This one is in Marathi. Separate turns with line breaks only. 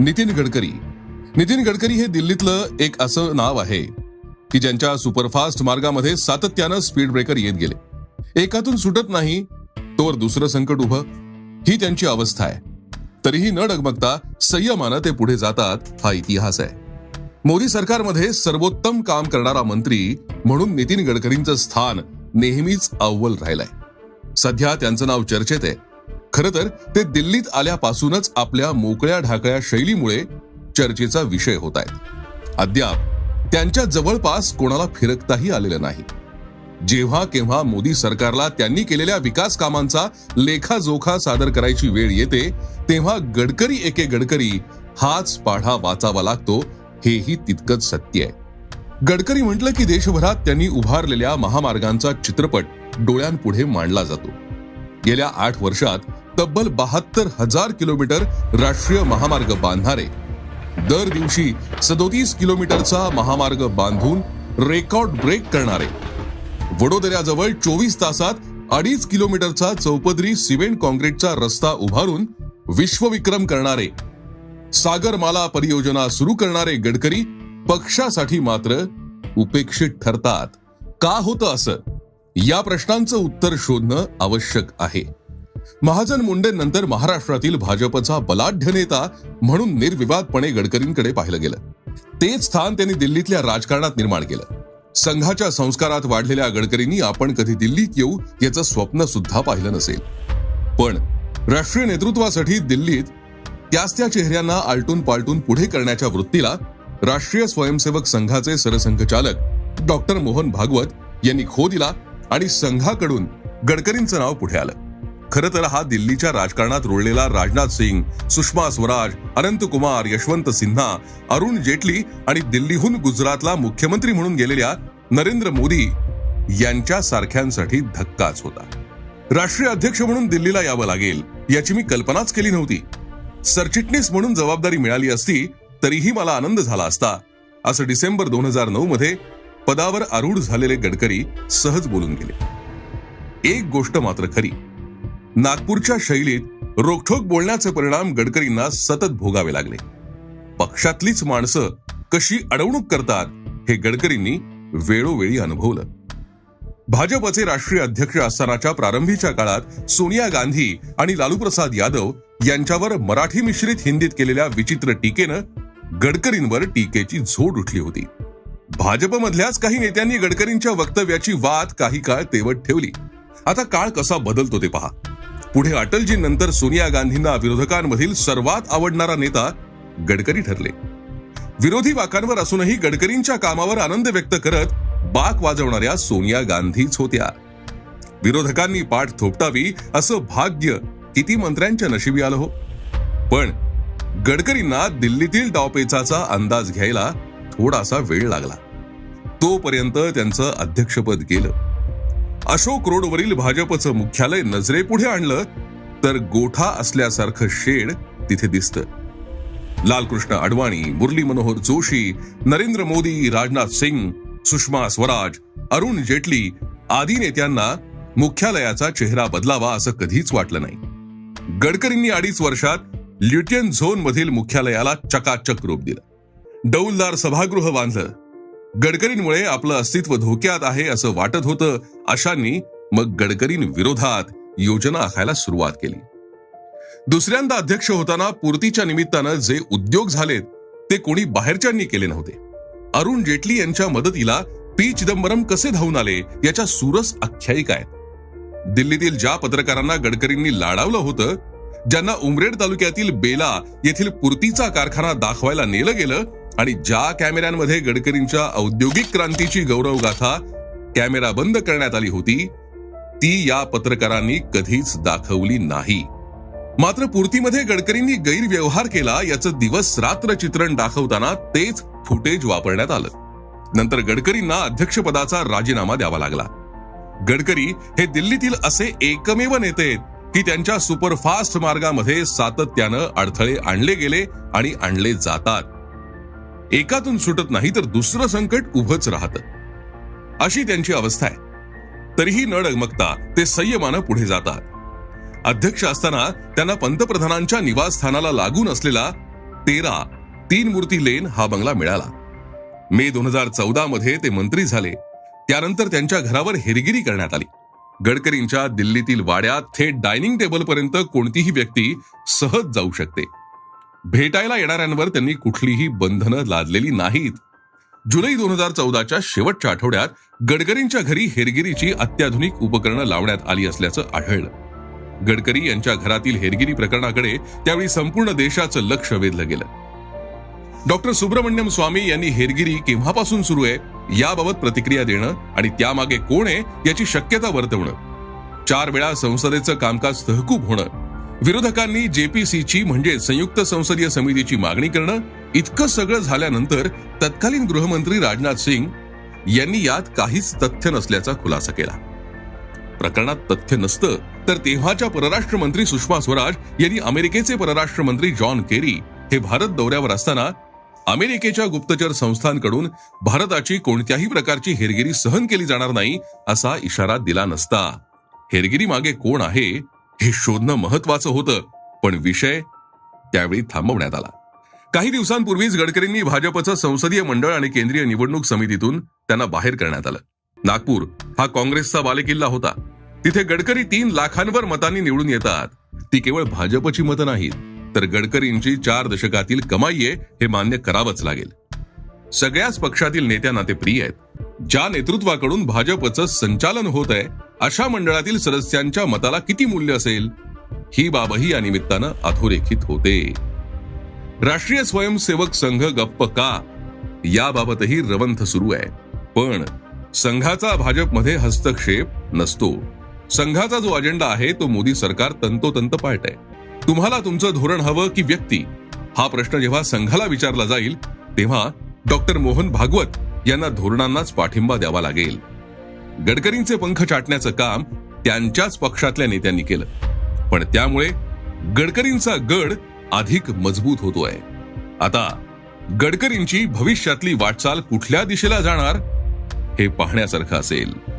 नितीन गडकरी नितीन गडकरी हे दिल्लीतलं एक असं नाव आहे की ज्यांच्या सुपरफास्ट मार्गामध्ये सातत्यानं स्पीड ब्रेकर येत गेले एकातून सुटत नाही तोवर दुसरं संकट उभं ही त्यांची अवस्था आहे तरीही न डगमगता संयमानं ते पुढे जातात हा इतिहास आहे मोदी सरकारमध्ये सर्वोत्तम काम करणारा मंत्री म्हणून नितीन गडकरींचं स्थान नेहमीच अव्वल राहिलंय सध्या त्यांचं नाव चर्चेत आहे खर तर ते दिल्लीत आल्यापासूनच आपल्या मोकळ्या ढाकळ्या शैलीमुळे चर्चेचा विषय होत आहेत अद्याप त्यांच्या जवळपास कोणाला फिरकताही आलेलं नाही जेव्हा केव्हा मोदी सरकारला त्यांनी केलेल्या विकास कामांचा लेखाजोखा सादर करायची वेळ येते तेव्हा गडकरी एके गडकरी हाच पाढा वाचावा लागतो हेही तितकंच सत्य आहे गडकरी म्हटलं की देशभरात त्यांनी उभारलेल्या महामार्गांचा चित्रपट डोळ्यांपुढे मांडला जातो गेल्या आठ वर्षात तब्बल बहात्तर हजार किलोमीटर राष्ट्रीय महामार्ग बांधणारे दर दिवशी सदोतीस किलोमीटरचा महामार्ग बांधून रेकॉर्ड ब्रेक करणारे वडोदऱ्याजवळ चोवीस तासात अडीच किलोमीटरचा चौपदरी सिमेंट कॉन्क्रीटचा रस्ता उभारून विश्वविक्रम करणारे सागरमाला परियोजना सुरू करणारे गडकरी पक्षासाठी मात्र उपेक्षित ठरतात का होतं असं या प्रश्नांचं उत्तर शोधणं आवश्यक आहे महाजन नंतर महाराष्ट्रातील भाजपचा बलाढ्य नेता म्हणून निर्विवादपणे गडकरींकडे पाहिलं गेलं तेच स्थान त्यांनी दिल्लीतल्या राजकारणात निर्माण केलं संघाच्या संस्कारात वाढलेल्या गडकरींनी आपण कधी दिल्लीत येऊ याचं स्वप्न सुद्धा पाहिलं नसेल पण राष्ट्रीय नेतृत्वासाठी दिल्लीत त्याच त्या चेहऱ्यांना आलटून पालटून पुढे करण्याच्या वृत्तीला राष्ट्रीय स्वयंसेवक संघाचे सरसंघचालक डॉक्टर मोहन भागवत यांनी खो दिला आणि संघाकडून गडकरींचं नाव पुढे आलं खरं तर हा दिल्लीच्या राजकारणात रुळलेला राजनाथ सिंग सुषमा स्वराज अनंत कुमार यशवंत सिन्हा अरुण जेटली आणि दिल्लीहून गुजरातला मुख्यमंत्री म्हणून गेलेल्या नरेंद्र मोदी यांच्या सारख्यांसाठी धक्काच होता राष्ट्रीय अध्यक्ष म्हणून दिल्लीला यावं लागेल याची मी कल्पनाच केली नव्हती सरचिटणीस म्हणून जबाबदारी मिळाली असती तरीही मला आनंद झाला असता असं डिसेंबर दोन हजार नऊ मध्ये पदावर आरूढ झालेले गडकरी सहज बोलून गेले एक गोष्ट मात्र खरी नागपूरच्या शैलीत रोखोक बोलण्याचे परिणाम गडकरींना सतत भोगावे लागले पक्षातलीच माणसं कशी अडवणूक करतात हे गडकरींनी वेळोवेळी अनुभवलं भाजपचे राष्ट्रीय अध्यक्ष असतानाच्या प्रारंभीच्या काळात सोनिया गांधी आणि लालूप्रसाद यादव यांच्यावर मराठी मिश्रित हिंदीत केलेल्या विचित्र टीकेनं गडकरींवर टीकेची झोड उठली होती भाजपमधल्याच काही नेत्यांनी गडकरींच्या वक्तव्याची वाद काही काळ तेवट ठेवली आता काळ कसा बदलतो ते पहा पुढे अटलजी नंतर सोनिया गांधींना विरोधकांमधील सर्वात आवडणारा नेता गडकरी ठरले विरोधी बाकांवर असूनही गडकरींच्या कामावर आनंद व्यक्त करत बाक वाजवणाऱ्या सोनिया गांधीच होत्या विरोधकांनी पाठ थोपटावी असं भाग्य किती मंत्र्यांच्या नशिबी आलं हो पण गडकरींना दिल्लीतील डावपेचाचा अंदाज घ्यायला थोडासा वेळ लागला तोपर्यंत त्यांचं अध्यक्षपद गेलं अशोक रोडवरील भाजपचं मुख्यालय नजरेपुढे आणलं तर गोठा असल्यासारखं शेड तिथे दिसत लालकृष्ण अडवाणी मुरली मनोहर जोशी नरेंद्र मोदी राजनाथ सिंग सुषमा स्वराज अरुण जेटली आदी नेत्यांना मुख्यालयाचा चेहरा बदलावा असं कधीच वाटलं नाही गडकरींनी अडीच वर्षात ल्युटियन झोन मधील मुख्यालयाला चकाचक रूप दिलं डौलदार सभागृह बांधलं गडकरींमुळे आपलं अस्तित्व धोक्यात आहे असं वाटत होतं अशांनी मग विरोधात योजना आखायला सुरुवात केली दुसऱ्यांदा अध्यक्ष होताना पूर्तीच्या निमित्तानं जे उद्योग झालेत ते कोणी बाहेरच्यांनी केले नव्हते अरुण जेटली यांच्या मदतीला पी चिदंबरम कसे धावून आले याच्या सुरस आख्यायिका आहेत दिल्लीतील ज्या पत्रकारांना गडकरींनी लाडावलं होतं ज्यांना उमरेड तालुक्यातील बेला येथील पूर्तीचा कारखाना दाखवायला नेलं गेलं आणि ज्या कॅमेऱ्यांमध्ये गडकरींच्या औद्योगिक क्रांतीची गौरवगाथा कॅमेरा बंद करण्यात आली होती ती या पत्रकारांनी कधीच दाखवली नाही मात्र पूर्तीमध्ये गडकरींनी गैरव्यवहार केला याचं दिवस रात्र चित्रण दाखवताना तेच फुटेज वापरण्यात आलं नंतर गडकरींना अध्यक्षपदाचा राजीनामा द्यावा लागला गडकरी हे दिल्लीतील असे एकमेव नेते आहेत की त्यांच्या सुपरफास्ट मार्गामध्ये सातत्यानं अडथळे आणले गेले आणि आणले जातात एकातून सुटत नाही तर दुसरं संकट उभंच राहतं अशी त्यांची अवस्था आहे तरीही न डगमगता ते संयमानं पुढे जातात अध्यक्ष असताना त्यांना पंतप्रधानांच्या निवासस्थानाला लागून असलेला तेरा तीन मूर्ती लेन हा बंगला मिळाला मे दोन हजार चौदा मध्ये ते मंत्री झाले त्यानंतर त्यांच्या घरावर हेरगिरी करण्यात आली गडकरींच्या दिल्लीतील वाड्यात थेट डायनिंग टेबलपर्यंत कोणतीही व्यक्ती सहज जाऊ शकते भेटायला येणाऱ्यांवर त्यांनी कुठलीही बंधनं लादलेली नाहीत जुलै दोन हजार चौदाच्या शेवटच्या आठवड्यात गडकरींच्या घरी हेरगिरीची अत्याधुनिक उपकरणं लावण्यात आली असल्याचं आढळलं गडकरी यांच्या घरातील हेरगिरी प्रकरणाकडे त्यावेळी संपूर्ण देशाचं लक्ष वेधलं गेलं डॉक्टर सुब्रमण्यम स्वामी यांनी हेरगिरी केव्हापासून सुरू आहे याबाबत प्रतिक्रिया देणं आणि त्यामागे कोण आहे याची शक्यता वर्तवणं चार वेळा संसदेचं कामकाज तहकूब होणं विरोधकांनी जेपीसीची म्हणजे संयुक्त संसदीय समितीची मागणी करणं इतकं सगळं झाल्यानंतर तत्कालीन गृहमंत्री राजनाथ सिंग यांनी यात काहीच तथ्य नसल्याचा खुलासा केला प्रकरणात तथ्य नसतं तर तेव्हाच्या परराष्ट्र मंत्री सुषमा स्वराज यांनी अमेरिकेचे परराष्ट्र मंत्री जॉन केरी हे भारत दौऱ्यावर असताना अमेरिकेच्या गुप्तचर संस्थांकडून भारताची कोणत्याही प्रकारची हेरगिरी सहन केली जाणार नाही असा इशारा दिला नसता हेरगिरी मागे कोण आहे हे शोधणं महत्वाचं होतं पण विषय त्यावेळी थांबवण्यात आला काही दिवसांपूर्वीच गडकरींनी भाजपचं संसदीय मंडळ आणि केंद्रीय निवडणूक समितीतून त्यांना बाहेर करण्यात आलं नागपूर हा काँग्रेसचा बालेकिल्ला होता तिथे गडकरी तीन लाखांवर मतांनी निवडून येतात ती केवळ भाजपची मतं नाहीत तर गडकरींची चार दशकातील कमाई आहे हे मान्य करावंच लागेल सगळ्याच पक्षातील नेत्यांना ते प्रिय आहेत ज्या नेतृत्वाकडून भाजपचं संचालन होत आहे अशा मंडळातील सदस्यांच्या मताला किती मूल्य असेल ही बाबही या निमित्तानं अधोरेखित होते राष्ट्रीय स्वयंसेवक संघ गप्प का याबाबतही रवंथ सुरू आहे पण संघाचा भाजपमध्ये हस्तक्षेप नसतो संघाचा जो अजेंडा आहे तो मोदी सरकार तंतोतंत पाळत आहे तुम्हाला तुमचं धोरण हवं की व्यक्ती हा प्रश्न जेव्हा संघाला विचारला जाईल तेव्हा डॉक्टर मोहन भागवत यांना धोरणांनाच पाठिंबा द्यावा लागेल गडकरींचे पंख चाटण्याचं काम त्यांच्याच पक्षातल्या नेत्यांनी केलं पण त्यामुळे गडकरींचा गड अधिक मजबूत होतोय आता गडकरींची भविष्यातली वाटचाल कुठल्या दिशेला जाणार हे पाहण्यासारखं असेल